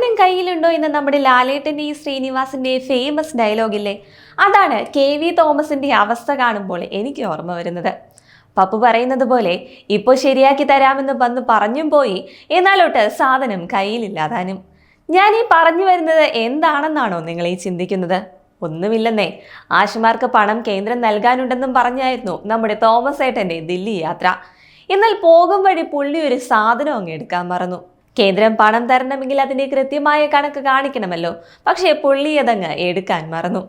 സാധനം കയ്യിലുണ്ടോ എന്ന് നമ്മുടെ ലാലേട്ടന്റെ ഈ ശ്രീനിവാസിന്റെ ഫേമസ് ഡയലോഗില്ലേ അതാണ് കെ വി തോമസിന്റെ അവസ്ഥ കാണുമ്പോൾ എനിക്ക് ഓർമ്മ വരുന്നത്. പപ്പു പറയുന്നത് പോലെ ഇപ്പോൾ ശരിയാക്കി തരാമെന്ന് വന്ന് പറഞ്ഞും പോയി. എന്നാലോട്ട് സാധനം കയ്യിലില്ലാതാനും. ഞാൻ ഈ പറഞ്ഞു വരുന്നത് എന്താണെന്നാണോ നിങ്ങൾ ഈ ചിന്തിക്കുന്നത്? ഒന്നുമില്ലെന്നേ. ആശുമാർക്ക് പണം കേന്ദ്രം നൽകാനുണ്ടെന്നും പറഞ്ഞായിരുന്നു നമ്മുടെ തോമസ് ഏട്ടന്റെ ദില്ലി യാത്ര. എന്നാൽ പോകും വഴി പുള്ളി ഒരു സാധനം അങ്ങ് എടുക്കാൻ മറന്നു. കേന്ദ്രം പണം തരണമെങ്കിൽ അതിന്റെ കൃത്യമായ കണക്ക് കാണിക്കണമല്ലോ. പക്ഷേ പുള്ളിയതങ്ങ് എടുക്കാൻ മറന്നു.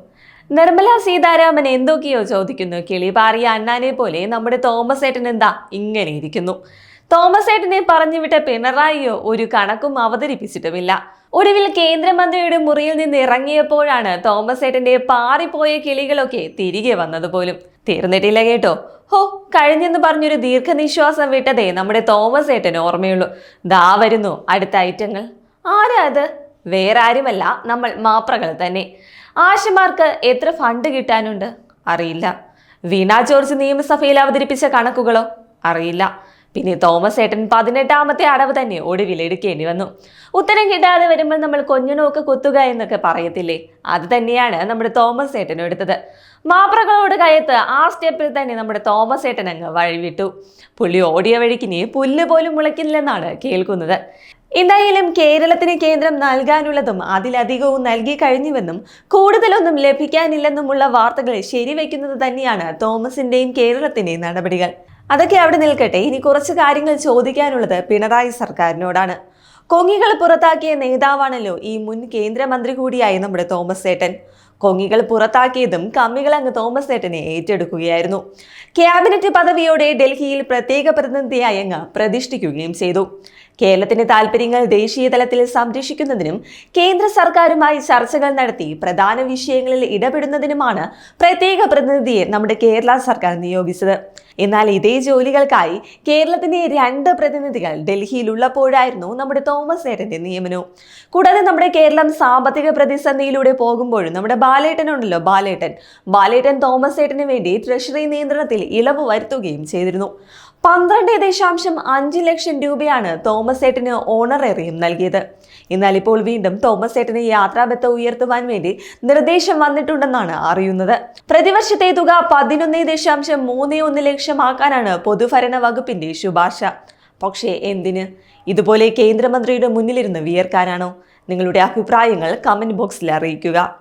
നിർമ്മല സീതാരാമൻ എന്തൊക്കെയോ ചോദിക്കുന്നു. കിളി പാറിയ അണ്ണാനെ പോലെ നമ്മുടെ തോമസ് ഏട്ടൻ എന്താ? ഇങ്ങനെ ഇരിക്കുന്നു. തോമസ് ഏട്ടനെ പറഞ്ഞുവിട്ട പിണറായിയോ ഒരു കണക്കും അവതരിപ്പിച്ചിട്ടുമില്ല. ഒടുവിൽ കേന്ദ്രമന്ത്രിയുടെ മുറിയിൽ നിന്ന് ഇറങ്ങിയപ്പോഴാണ് തോമസ് ഏട്ടന്റെ പാറിപ്പോയ കിളികളൊക്കെ തിരികെ വന്നത് പോലും. തീർന്നിട്ടില്ല കേട്ടോ. ഹോ കഴിഞ്ഞെന്ന് പറഞ്ഞൊരു ദീർഘനിശ്വാസം വിട്ടതേ നമ്മുടെ തോമസ് ഏട്ടന് ഓർമ്മയുള്ളൂ. ദാ വരുന്നു അടുത്ത ഐറ്റങ്ങൾ. ആരാ അത്? വേറെ ആരുമല്ല നമ്മൾ മാപ്രകൾ തന്നെ. ആശമാർക്ക് എത്ര ഫണ്ട് കിട്ടാനുണ്ട്? അറിയില്ല. വീണ ജോർജ് നിയമസഭയിൽ അവതരിപ്പിച്ച കണക്കുകളോ? അറിയില്ല. പിന്നെ തോമസ് ഏട്ടൻ പതിനെട്ടാമത്തെ അടവ് തന്നെ ഒടുവിൽ എടുക്കേണ്ടി വന്നു. ഉത്തരം കിട്ടാതെ വരുമ്പോൾ നമ്മൾ കൊഞ്ഞണമൊക്കെ കുത്തുക എന്നൊക്കെ പറയത്തില്ലേ? അത് തന്നെയാണ് നമ്മുടെ തോമസ് ഏട്ടനും എടുത്തത്. മാപ്രകളോട് കയത്ത് ആ സ്റ്റെപ്പിൽ തന്നെ നമ്മുടെ തോമസ് ഏട്ടൻ അങ്ങ് വഴിവിട്ടു. പുള്ളി ഓടിയ വഴിക്കിനി പുല്ല് പോലും മുളയ്ക്കില്ലെന്നാണ് കേൾക്കുന്നത്. എന്തായാലും കേരളത്തിന് കേന്ദ്രം നൽകാനുള്ളതും അതിലധികവും നൽകി കഴിഞ്ഞുവെന്നും കൂടുതലൊന്നും ലഭിക്കാനില്ലെന്നുമുള്ള വാർത്തകൾ ശരിവെക്കുന്നത് തന്നെയാണ് തോമസിന്റെയും കേരളത്തിന്റെയും നടപടികൾ. അതൊക്കെ അവിടെ നിൽക്കട്ടെ. ഇനി കുറച്ച് കാര്യങ്ങൾ ചോദിക്കാനുള്ളത് പിണറായി സർക്കാരിനോടാണ്. കൊങ്ങികൾ പുറത്താക്കിയ നേതാവാണല്ലോ ഈ മുൻ കേന്ദ്രമന്ത്രി കൂടിയായി നമ്മുടെ തോമസ് ഏട്ടൻ. കൊങ്ങികൾ പുറത്താക്കിയതും കമ്മികൾ അങ്ങ് തോമസ് ഏട്ടനെ ഏറ്റെടുക്കുകയായിരുന്നു. ക്യാബിനറ്റ് പദവിയോടെ ഡൽഹിയിൽ പ്രത്യേക പ്രതിനിധിയായി അങ്ങ് പ്രതിഷ്ഠിക്കുകയും ചെയ്തു. കേരളത്തിന്റെ താൽപ്പര്യങ്ങൾ ദേശീയ തലത്തിൽ സംരക്ഷിക്കുന്നതിനും കേന്ദ്ര സർക്കാരുമായി ചർച്ചകൾ നടത്തി പ്രധാന വിഷയങ്ങളിൽ ഇടപെടുന്നതിനുമാണ് പ്രത്യേക പ്രതിനിധിയെ നമ്മുടെ കേരള സർക്കാർ നിയോഗിച്ചത്. എന്നാൽ ഇതേ ജോലികൾക്കായി കേരളത്തിന്റെ രണ്ട് പ്രതിനിധികൾ ഡൽഹിയിലുള്ളപ്പോഴായിരുന്നു നമ്മുടെ തോമസ് ഏട്ടന്റെ നിയമനവും കൂടാതെ നമ്മുടെ കേരളം സാമ്പത്തിക പ്രതിസന്ധിയിലൂടെ പോകുമ്പോഴും നമ്മുടെ ബാലേട്ടനുണ്ടല്ലോ ബാലേട്ടൻ. ബാലേട്ടൻ തോമസ് ഏട്ടന് വേണ്ടി ട്രഷറി നിയന്ത്രണത്തിൽ ഇളവ് വരുത്തുകയും ചെയ്തിരുന്നു. പന്ത്രണ്ട് ദശാംശം അഞ്ച് ലക്ഷം രൂപയാണ് തോമസ് ഏട്ടന് ഓണറേറിയം നൽകിയത്. എന്നാൽ ഇപ്പോൾ വീണ്ടും തോമസ് ഏട്ടന് യാത്രാബത്ത ഉയർത്തുവാൻ വേണ്ടി നിർദ്ദേശം വന്നിട്ടുണ്ടെന്നാണ് അറിയുന്നത്. പ്രതിവർഷത്തെ തുക പതിനൊന്ന് ദശാംശം മൂന്ന് ഒന്ന് ലക്ഷമാക്കാനാണ് പൊതുഭരണ വകുപ്പിന്റെ ശുപാർശ. പക്ഷേ എന്തിന്? ഇതുപോലെ കേന്ദ്രമന്ത്രിയുടെ മുന്നിലിരുന്ന് വിയർക്കാനാണോ? നിങ്ങളുടെ അഭിപ്രായങ്ങൾ കമന്റ് ബോക്സിൽ അറിയിക്കുക.